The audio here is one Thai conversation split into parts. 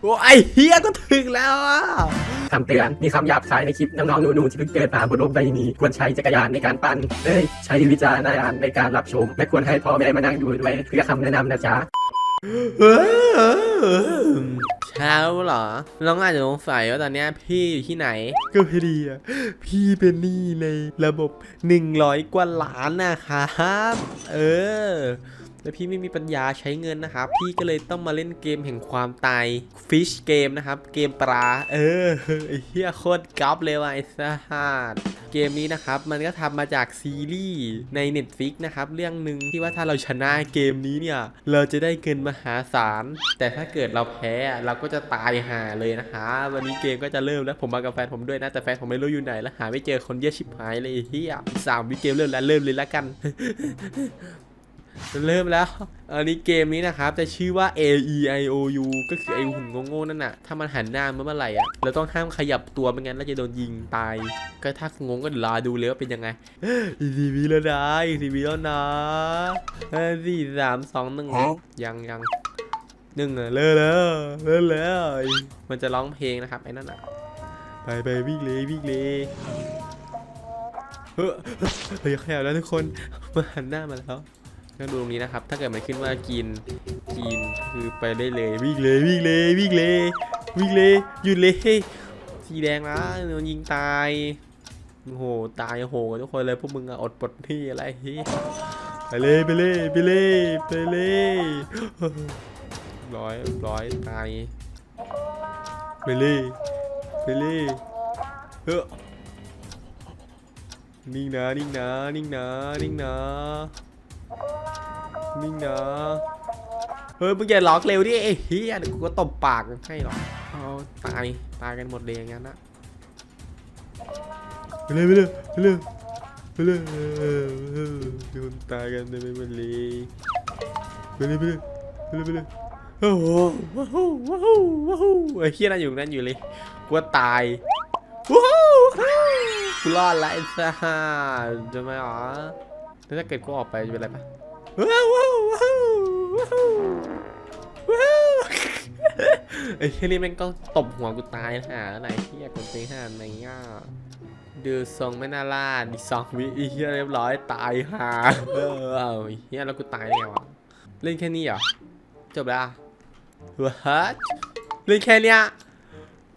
โอ้ไอเฮียก็ถึงแล้วอะคำเตือนมีคำหยาบคายในคลิปน้องๆหนูๆที่เพิ่งเกิดมาบนโลกใบนี้ ควรใช้จักรยานในการปั่นเอ้ยใช้วิจารณญาณในการรับชม และควรให้พ่อแม่มานั่งดูด้วยเพื่อคำแนะนำนะจ๊ะเช้าเหรอ น้องอาจจะสงสัยว่าตอนเนี้ยพี่อยู่ที่ไหน ก็พอดีอะ พี่เป็นหนี้ในระบบ 100 กว่าล้านนะครับ เออ แล้วพี่ไม่มีปัญญาใช้เงินนะครับ พี่ก็เลยต้องมาเล่นเกมแห่งความตาย Fish เกมนะครับ เกมปลา เออเหี้ยโคตรก๊อปเลยว่ะไอ้สัสเกมนี้นะครับ มันก็ทำมาจากซีรีส์ใน Netflix นะครับ เรื่องหนึ่งที่ว่าถ้าเราชนะเกมนี้เนี่ย เราจะได้เงินมหาศาล แต่ถ้าเกิดเราแพ้เราก็จะตายห่าเลยนะคะ วันนี้เกมก็จะเริ่มแล้วผมมากับแฟนผมด้วยนะ แต่แฟนผมไม่รู้อยู่ไหนแล้วหาไม่เจอคนเยี่ยชิบหายเลยเฮียสามวิเกมเริ่มแล้วเริ่มเลยละกัน เริ่มแล้วอันนี้เกมนี้นะครับจะชื่อว่า A E I O U ก็คือไอหุ่นโง่ๆนั่นน่ะ ถ้ามันหันหน้ามาเมื่อไหร่อะเราต้องห้ามขยับตัวไม่งั้นเราจะโดนยิงตาย ก็ถ้างงก็เดี๋ยวรอดูเลยว่าเป็นยังไงอีกสี่วิแล้วนะอีกสี่วิแล้วนะห้าสี่สามสองหนึ่งยังยังหนึ่งอะเลิกแล้วเลิกแล้วมันจะร้องเพลงนะครับไอ้นั่นอะไปไปวิ่งเลยวิ่งเลยเฮ้ยเฮ้ยขยับแล้วทุกคนมาหันหน้ามาแล้ว ก็ดูตรงนี้นะครับ ถ้าเกิดมันขึ้นว่ากินกินคือไปได้เลยวิ่งเลยวิ่งเลยวิ่งเลยวิ่งเลยหยุดเลยสีแดงนะโดนยิงตายโอ้โหตายโอ้โหทุกคนเลยพวกมึงออดปลดหนี่อะไรเฮ้ยไปเลยไปเลยไปเลยไปเลยร้อยร้อยตายไปเลยไปเลยเฮ้อนิ่งนะนิ่งนะนิ่งนะนิ่งนะ นิ่งนะ เฮ้ยมึงอย่าล็อกเร็วดิไอ้เฮียเดี๋ยวกูก็ตบปากให้หรอกเอาตายตายกันหมดเลยอย่างนั้นนะไปเลยไปเลยไปเลยไปเลยเออเออโดนตายกันเต็มไปหมดเลยไปเลยไปเลยไปเลยไปเลยโอ้โหว้าวว้าวว้าวไอ้เฮียนั่นอยู่นั่นอยู่เลยกูว่าตายว้าวกูรอดละไอ้สัสจะไหมอ๋อแล้วถ้าเกิดกูออกไปจะเป็นไรปะ ว้าวว้าวว้าวว้าวไอ้แค่นี้แม่งก็ตบหัวกูตายหาไหนเฮียคนตีหาไหนอะดูทรงไม่น่าล่าดิสองวิอ้เฮียเรียบร้อยตายหาเออเฮียแล้วกูตายได้ไงวะเล่นแค่นี้เหรอจบแล้ววัดเล่นแค่เนี้ย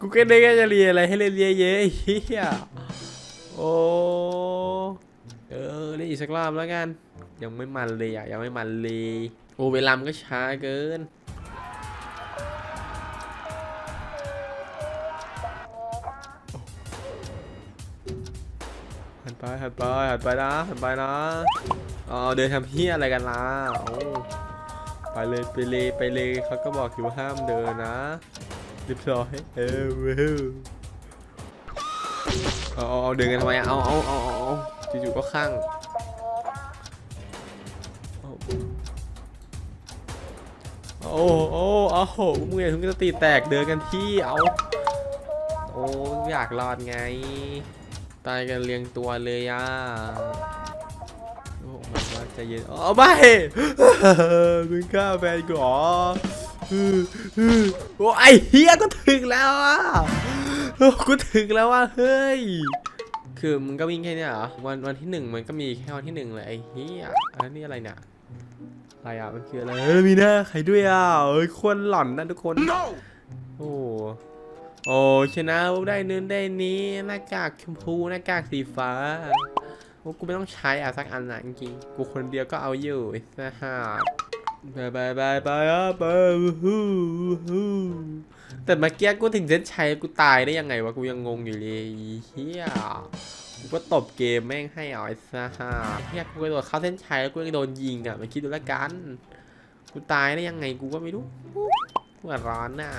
กูก็ได้แค่จะเรียนอะไรให้เล่นเยอะเฮียโอ้เออเล่นอีกสักรอบแล้วกัน ยังไม่มันเลยอะยังไม่มันเลยโอ้เวลามันก็ช้าเกินหันไปหันไปหันไปนะหันไปนะอ๋อเดินทำเฮียอะไรกันล่ะโอ้ไปเลยไปเลยไปเลยเขาก็บอกอยู่ว่าห้ามเดินนะเรียบร้อยเออเว้ยเอาเอาเอาเดินกันทำไมอะเอาเอาเอาเอาเอาจู่ๆก็ข้าง โอ้โอ้โอ้โหมึงอย่าถึงจะตีแตกเดินกันที่เอาโอ้อยากรอดไง ตายกันเรียงตัวเลยอะโอ้มันว่าใจเย็นอ๋อไม่มึงฆ่าแฟนกูหรอโอ้ไอเฮียก็ถึงแล้วอะกูถึงแล้วอะเฮ้ยคือมึงก็วิ่งแค่เนี้ยเหรอวันวันที่หนึ่งมันก็มีแค่วันที่หนึ่งเลยไอ้เฮียอันนี้อะไรเนี่ย อะไรอะมันคืออะไรเออมีหน้าใครด้วยอะเอ้ยคนหล่อนนะทุกคนโอ้โอ้ชนะได้เนื้อได้นี้หน้ากากชมพูหน้ากากสีฟ้าโอ้กูไม่ต้องใช้อะสักอันนะจริงๆกูคนเดียวก็เอาอยู่ไอ้สหาดบายบายบายบายอะบายวู้ฮู้วู้ฮู้แต่เมื่อกี้กูถึงเส้นชัยกูตายได้ยังไงวะกูยังงงอยู่เลยอีเฮีย กูก็ตบเกมแม่งให้เอาไอ้สหาดเฮียกูกระโดดเข้าเส้นชัยแล้วกูยังโดนยิงอะมาคิดดูละกัน กูตายได้ยังไงกูก็ไม่รู้หัวร้อนน่ะ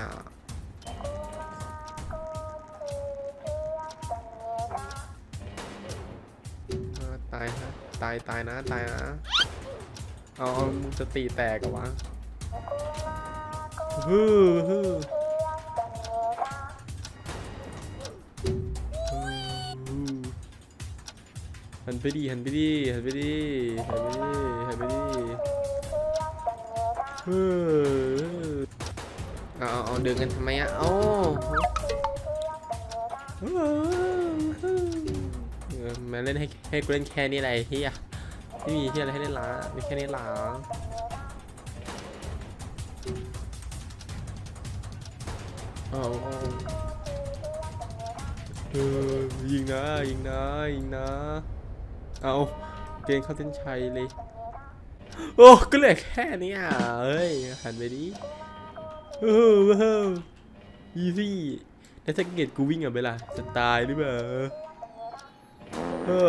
ตายฮะตายตายนะตายนะเอามึงจะตีแตกเหรอวะฮึ่มฮึ่ม หันไปดิหันไปดิหันไปดิหันไปดิหันไปดิเออเอาเอาเอาเดินกันทำไมอะเอ้าเออมาเล่นให้ให้กูเล่นแค่นี้อะไรที่อะไม่มีที่อะไรให้เล่นละมีแค่นี้หลังเอาเอาเออยิงนะยิงนะยิงนะ เอาเกณฑ์เข้าเส้นชัยเลย โอ้ก็เหลือแค่นี้อะเฮ้ยหันไปดิโอ้โหอีซี่แล้วถ้าเกตกูวิ่งอะเวลาจะตายหรือเปล่าโอ้